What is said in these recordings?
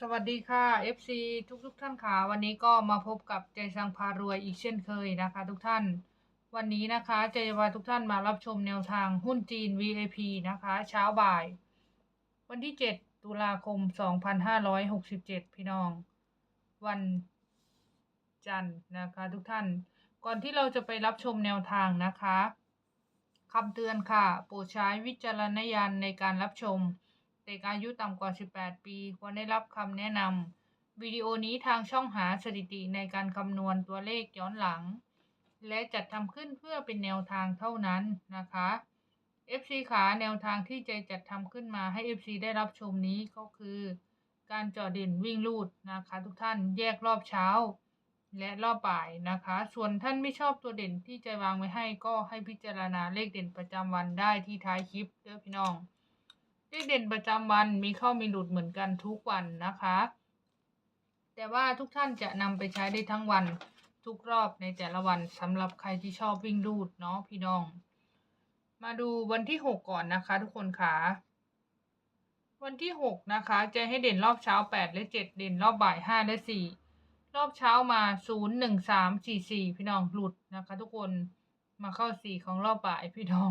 สวัสดีค่ะ FC ทุกทุกๆท่านค่ะวันนี้ก็มาพบกับใจสังพารวยอีกเช่นเคยนะคะ ทุกท่าน วันนี้นะคะใจจะพาทุกท่านมารับชมแนวทางหุ้นจีน VIP นะคะ เช้าบ่าย วันที่ 7 ตุลาคม 2567 พี่น้อง วันจันทร์นะคะ ทุกท่าน ก่อนที่เราจะไปรับชมแนวทางนะคะคำเตือนค่ะ โปรดใช้วิจารณญาณในการรับชม เด็กอายุต่ำกว่า 18 ปี ควรได้รับคำแนะนำวิดีโอนี้ทางช่องหาสถิติในการคำนวณตัวเลขย้อนหลัง และจัดทำขึ้นเพื่อเป็นแนวทางเท่านั้นนะคะ FC ขาแนวทางที่ใจจัดทำขึ้นมาให้ FC ได้รับชมนี้ก็คือ การจาะเด่นวิ่งลูดนะคะทุกท่านแยกรอบเช้า และรอบบ่ายนะคะ ส่วนท่านไม่ชอบตัวเด่นที่ใจวางไว้ให้ก็ให้พิจารณาเลขเด่นประจำวันได้ที่ท้ายคลิปเด้อพี่น้อง เลขเด่นประจำวันมีเข้ามีหลุดเหมือนกันทุกวันนะคะ แต่ว่าทุกท่านจะนำไปใช้ได้ทั้งวันทุกรอบในแต่ละวันสำหรับใครที่ชอบวิ่งลูดเนาะพี่น้อง มาดูวันที่หกก่อนนะคะ ทุกคนค่ะวันที่หกนะคะ จะให้เด่นรอบเช้าแปดและเจ็ดเด่นรอบบ่ายห้าและสี่รอบเช้ามาศูนย์หนึ่งสามสี่สี่พี่น้องหลุดนะคะ ทุกคนมาเข้าสี่ของรอบบ่ายพี่น้อง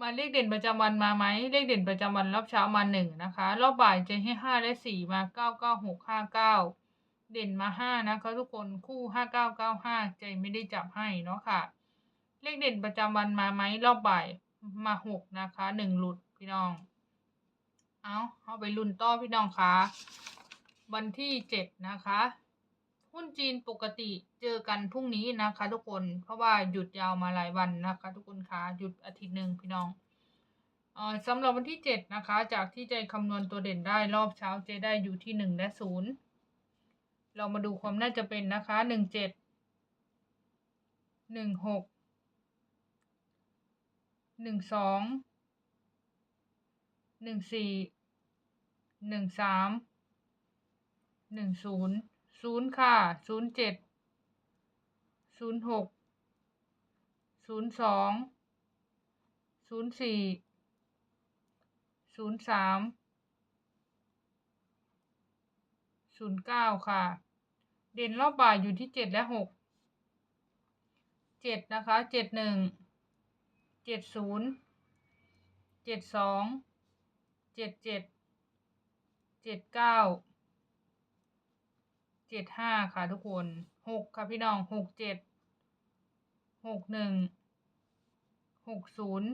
มาเลขเด่นประจำวันมาไหมเลขเด่นประจำวันรอบเช้ามาหนึ่งนะคะ รอบบ่ายจะให้ห้าและสี่มาเก้าเก้าหกห้าเก้าเด่นมาห้านะคะทุกคนคู่ห้าเก้าเก้าห้าใจไม่ได้จับให้เนาะค่ะ เลขเด่นประจำวันมาไหมรอบบ่ายมาหกนะคะหนึ่งหลุดพี่น้อง เอาเอาไปลุ้นต่อพี่น้องคะวันที่เจ็ดนะคะ หุ้นจีนปกติเจอกันพรุ่งนี้นะคะ ทุกคน เพราะว่าหยุดยาวมาหลายวันนะคะ ทุกคนคะหยุดอาทิตย์หนึ่งพี่น้องออสำหรับวันที่ 7 นะคะ จากที่ใจคำนวณตัวเด่นได้รอบเช้าเจได้อยู่ที่ 1 และ 0 เรามาดูความน่าจะเป็นนะคะ 1 7 1 6 1 2 1 4 1 3 1 0 ศูนย์ค่ะศูนย์เจ็ดศูนย์หกศูนย์สองศูนย์สี่ศูนย์สามศูนย์เก้าค่ะ เด่นรอบบ่ายอยู่ที่เจ็ดและหกเจ็ดนะคะเจ็ดหนึ่งเจ็ดศูนย์เจ็ดสองเจ็ดเจ็ดเจ็ดเก้า เจ็ดห้าค่ะทุกคนหกค่ะพี่น้องหกเจ็ดหกหนึ่งหกศูนย์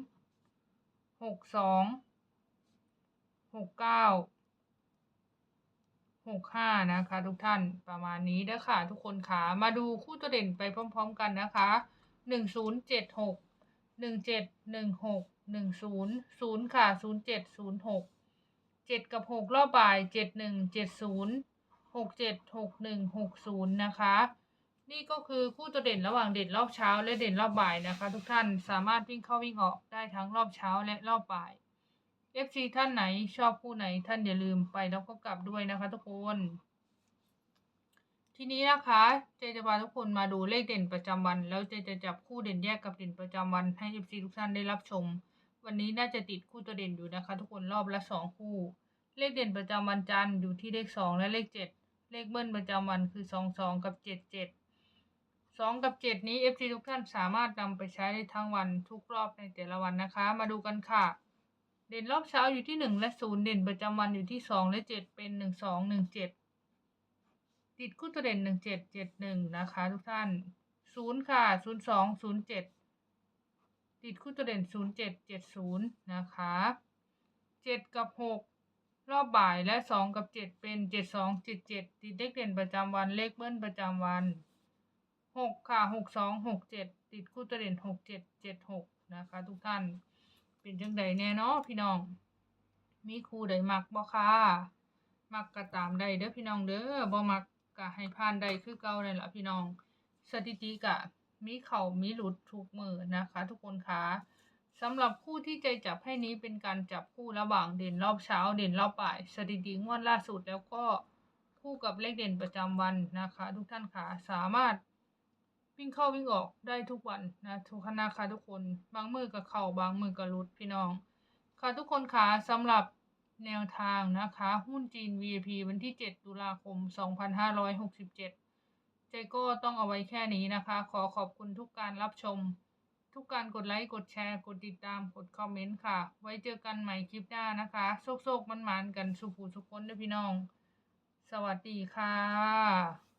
หกสองหกเก้าหกห้านะคะทุกท่านประมาณนี้เด้อค่ะ ทุกคนขามาดูคู่ตัวเด่นไปพร้อม ๆ กันนะคะหนึ่งศูนย์เจ็ดหกหนึ่งเจ็ดหนึ่งหกหนึ่งศูนย์ศูนย์ค่ะศูนย์เจ็ดศูนย์หกเจ็ดกับหกรอบบ่ายเจ็ดหนึ่งเจ็ดศูนย์ หกเจ็ดหกหนึ่งหกศูนย์นะคะ นี่ก็คือคู่ตัวเด่นระหว่างเด่นรอบเช้าและเด่นรอบบ่ายนะคะ ทุกท่านสามารถวิ่งเข้าวิ่งออกได้ทั้งรอบเช้าและรอบบ่าย FC ท่านไหนชอบคู่ไหนท่านอย่าลืมไปแล้วก็กลับด้วยนะคะ ทุกคน ทีนี้นะคะเจจะพาทุกคนมาดูเลขเด่นประจำวัน แล้วเจจะจับคู่เด่นแยกกับเด่นประจำวันให้ FC ทุกท่านได้รับชม วันนี้น่าจะติดคู่ตัวเด่นอยู่นะคะ ทุกคนรอบละสองคู่ เลขเด่นประจำวันจันทร์อยู่ที่เลขสองและเลขเจ็ด เลขเบิ้ลประจำวันคือสองสองกับเจ็ดเจ็ดสองกับเจ็ดนี้ FC ทุกท่านสามารถนำไปใช้ได้ทั้งวันทุกรอบในแต่ละวันนะคะ มาดูกันค่ะ เด่นรอบเช้าอยู่ที่หนึ่งและศูนย์เด่นประจำวันอยู่ที่สองและเจ็ดเป็นหนึ่งสองหนึ่งเจ็ดติดคู่ตัวเด่นหนึ่งเจ็ดเจ็ดหนึ่งนะคะ ทุกท่านศูนย์ค่ะศูนย์สองศูนย์เจ็ดติดคู่ตัวเด่นศูนย์เจ็ดเจ็ดศูนย์นะคะเจ็ดกับหก รอบบ่ายและสองกับเจ็ดเป็นเจ็ดสองเจ็ดเจ็ดติดเลขเด่นประจำวันเลขเบิ้ลประจำวันหกค่ะหกสองหกเจ็ดติดคู่ตัวเด่นหกเจ็ดเจ็ดหกนะคะ ทุกท่านเป็นจังใดแน่เนาะพี่น้อง มีครูใดมักบ่ค่ะมักก็ตามได้เด้อพี่น้องเด้อบ่มักก็ให้ผ่านได้คือเก่านั่นล่ะพี่น้อง สถิติกะมีเข่ามีหลุดทุกมือนะคะ ทุกคนค่ะ สำหรับคู่ที่ใจจับให้นี้เป็นการจับคู่ระหว่างเด่นรอบเช้า เด่นรอบบ่าย สถิติงวดล่าสุดแล้วก็คู่กับเลขเด่นประจำวันนะคะ ทุกท่านคะสามารถวิ่งเข้าวิ่งออกได้ทุกวันนะทุกคณะค่ะทุกคนบางมือกับเข่าบางมือกับรุดพี่น้อง ค่ะทุกคนค่ะสำหรับแนวทางนะคะ หุ้นจีน VIP วันที่ 7 ตุลาคม 2567เจก็ต้องเอาไว้แค่นี้นะคะ ขอขอบคุณทุกการรับชม ทุกการกดไลค์ กดแชร์ กดติดตาม กดคอมเมนต์ค่ะ ไว้เจอกันใหม่คลิปหน้านะคะ โชคๆมันๆกันสุขูสุขคนด้วยพี่น้อง สวัสดีค่ะ